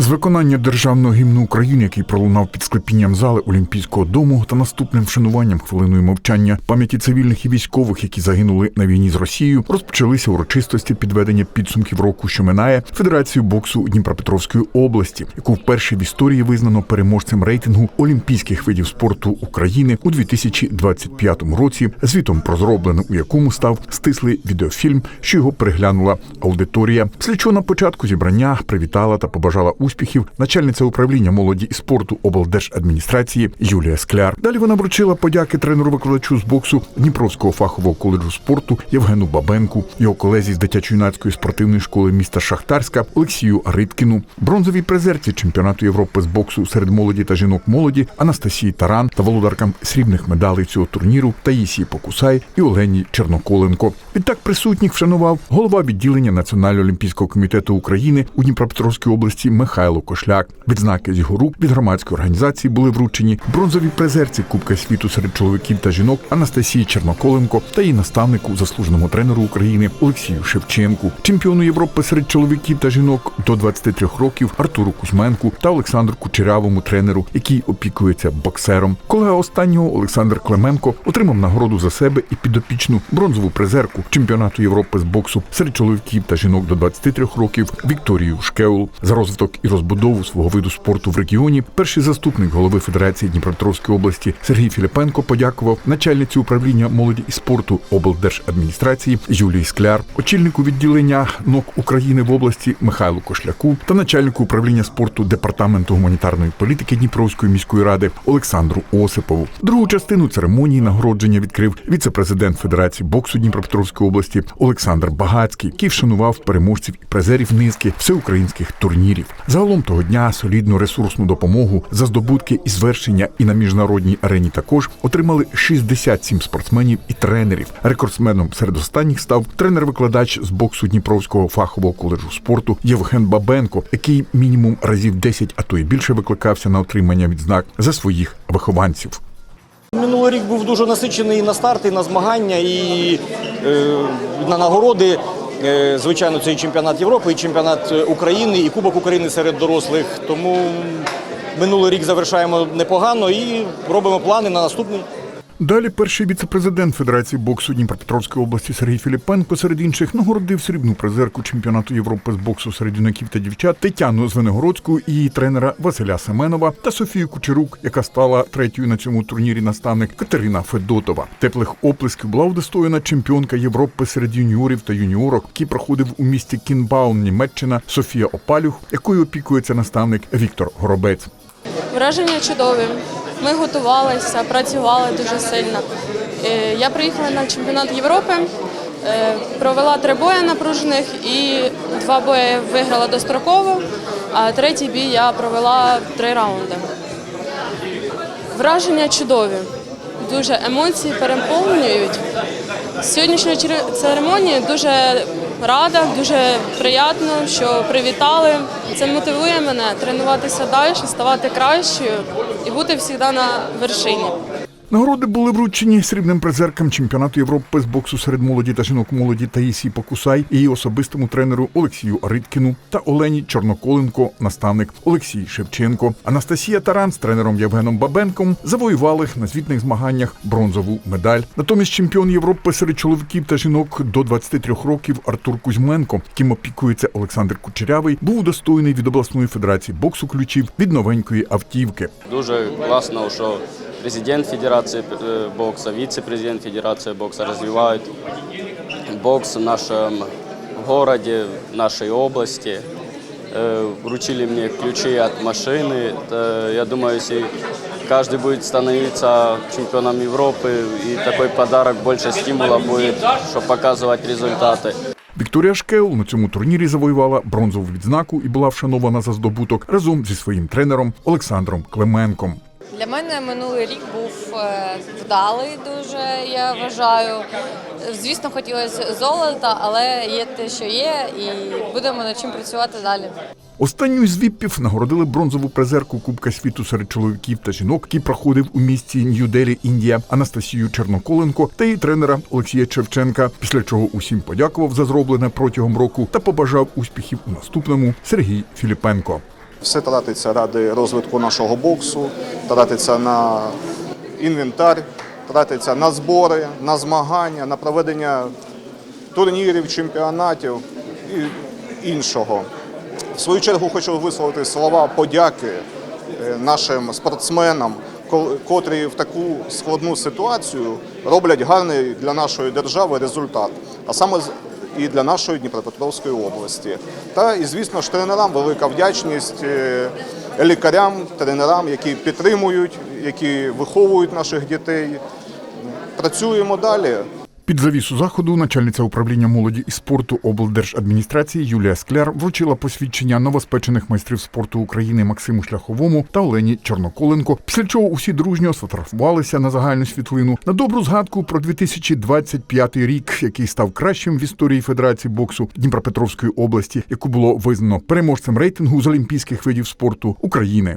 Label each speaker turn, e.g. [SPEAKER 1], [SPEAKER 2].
[SPEAKER 1] З виконання державного гімну України, який пролунав під склепінням зали Олімпійського дому, та наступним вшануванням хвилиною мовчання пам'яті цивільних і військових, які загинули на війні з Росією, розпочалися урочистості підведення підсумків року, що минає Федерацію боксу Дніпропетровської області, яку вперше в історії визнано переможцем рейтингу олімпійських видів спорту України у 2025 році, звітом про зроблене, у якому став стислий відеофільм, що його переглянула аудиторія. Після на початку зібрання привітала та побажала успіхів начальниця управління молоді і спорту облдержадміністрації Юлія Скляр. Далі вона вручила подяки тренеру-викладачу з боксу Дніпровського фахового коледжу спорту Євгену Бабенку, його колезі з дитячо-юнацької спортивної школи міста Шахтарська Олексію Рибкіну, бронзовій призерці чемпіонату Європи з боксу серед молоді та жінок молоді Анастасії Таран та володаркам срібних медалей цього турніру Таїсії Покусай і Олені Черноколенко. Відтак присутніх вшанував голова відділення Національного олімпійського комітету України у Дніпропетровській області Михайло Кошляк. Відзнаки з його рук від громадської організації були вручені бронзовій призерці Кубка світу серед чоловіків та жінок Анастасії Черноколенко та її наставнику, заслуженому тренеру України Олексію Шевченку, чемпіону Європи серед чоловіків та жінок до 23 років Артуру Кузьменку та Олександру Кучерявому тренеру, який опікується боксером. Колега останнього Олександр Клименко отримав нагороду за себе і підопічну бронзову призерку чемпіонату Європи з боксу серед чоловіків та жінок до 23 років Вікторію Шкеул за розвиток і розбудову свого виду спорту в регіоні. Перший заступник голови Федерації Дніпропетровської області Сергій Філіпенко подякував начальниці управління молоді і спорту облдержадміністрації Юлії Скляр, очільнику відділення НОК України в області Михайлу Кошляку та начальнику управління спорту департаменту гуманітарної політики Дніпровської міської ради Олександру Осипову. Другу частину церемонії нагородження відкрив віце-президент Федерації боксу Дніпропетровської області Олександр Багацький, який вшанував переможців і призерів низки всеукраїнських турнірів. Загалом того дня солідну ресурсну допомогу за здобутки і звершення і на міжнародній арені також отримали 67 спортсменів і тренерів. Рекордсменом серед останніх став тренер-викладач з боксу Дніпровського фахового коледжу спорту Євген Бабенко, який мінімум разів 10, а то й більше викликався на отримання відзнак за своїх вихованців.
[SPEAKER 2] Минулий рік був дуже насичений на старти, і на змагання, і е, на нагороди. Е, звичайно, це і чемпіонат Європи, і чемпіонат України, і Кубок України серед дорослих. Тому минулий рік завершаємо непогано і робимо плани на наступний.
[SPEAKER 1] Далі перший віце-президент Федерації боксу Дніпропетровської області Сергій Філіпенко серед інших нагородив срібну призерку чемпіонату Європи з боксу серед юнаків та дівчат Тетяну Звенигородську і її тренера Василя Семенова та Софію Кучерук, яка стала третьою на цьому турнірі наставник Катерина Федотова. Теплих оплесків була удостоєна чемпіонка Європи серед юніорів та юніорок, який проходив у місті Кінбаун, Німеччина Софія Опалюх, якою опікується наставник Віктор Горобець.
[SPEAKER 3] Враження чудові. Ми готувалися, працювали дуже сильно. Е, Я приїхала на чемпіонат Європи, е, провела три бої напружених і два бої виграла достроково, а третій бій я провела три раунди. Враження чудові. Дуже емоції переповнюють. З сьогоднішньої дуже рада, дуже приємно, що привітали. Це мотивує мене тренуватися далі, ставати кращою і бути завжди на вершині.
[SPEAKER 1] Нагороди були вручені срібним призеркам чемпіонату Європи з боксу серед молоді та жінок молоді Таїсії Покусай її особистому тренеру Олексію Ридкіну та Олені Чорноколенко, наставник Олексій Шевченко. Анастасія Таран з тренером Євгеном Бабенком завоювали на звітних змаганнях бронзову медаль. Натомість чемпіон Європи серед чоловіків та жінок до 23 років Артур Кузьменко, яким опікується Олександр Кучерявий, був удостоєний від обласної федерації боксу ключів від новенької автівки.
[SPEAKER 4] Дуже класно, що президент Федерації е, бокса, віце-президент Федерації бокса розвивають бокс в нашому городе, в нашей области. Э, Вручили мне ключи от машины. Э, Я думаю, если каждый будет становиться чемпионом Европы, и такой подарок больше стимула будет, чтобы показывать результаты.
[SPEAKER 1] Вікторія Шкеул на цьому турнірі завоювала бронзову відзнаку і була вшанована за здобуток разом зі своїм тренером Олександром Клименком.
[SPEAKER 5] Для мене минулий рік був е, вдалий дуже, я вважаю. Звісно, хотілося золота, але є те, що є, і будемо над чим працювати далі.
[SPEAKER 1] Останню з віпів нагородили бронзову призерку Кубка світу серед чоловіків та жінок, який проходив у місті Нью-Делі, Індія, Анастасію Черноколенко та її тренера Олексія Шевченка. Після чого усім подякував за зроблене протягом року та побажав успіхів у наступному Сергій Філіпенко.
[SPEAKER 6] Все тратиться ради розвитку нашого боксу, тратиться на інвентар, тратиться на збори, на змагання, на проведення турнірів, чемпіонатів і іншого. В свою чергу хочу висловити слова подяки е, нашим спортсменам, ко- котрі в таку складну ситуацію роблять гарний для нашої держави результат, а саме і для нашої Дніпропетровської області. Та і звісно ж тренерам велика вдячність е, лікарям, тренерам, які підтримують, які виховують наших дітей. Працюємо далі.
[SPEAKER 1] Під завісу заходу начальниця управління молоді і спорту облдержадміністрації Юлія Скляр вручила посвідчення новоспечених майстрів спорту України Максиму Шляховому та Олені Чорноколенко. Після чого усі дружньо сфотографувалися на загальну світлину на добру згадку про 2025 рік, який став кращим в історії Федерації боксу Дніпропетровської області, яку було визнано переможцем рейтингу з олімпійських видів спорту України.